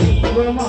జీవమా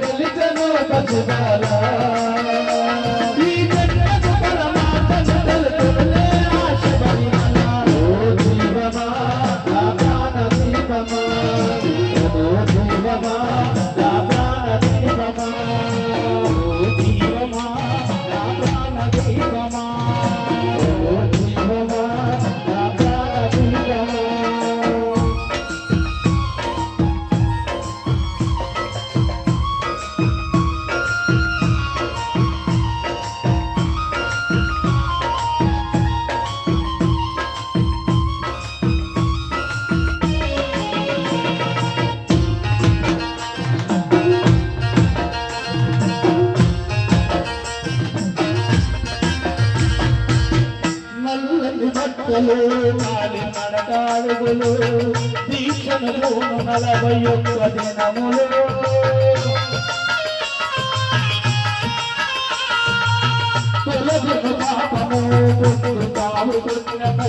నిలిచను పచ్చుదారా అడుగులు కాలి మడక అడుగులు దీక్షను నలభై ఒక్క దినములు పాపము పుట్టుతావు పుట్టినము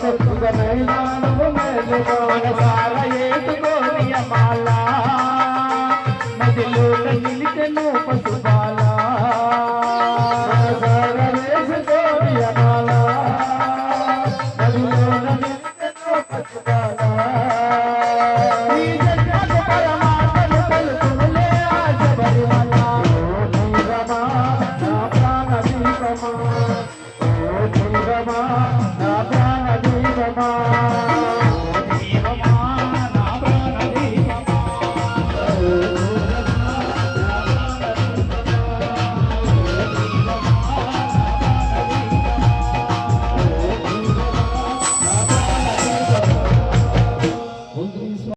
তো খুব নাই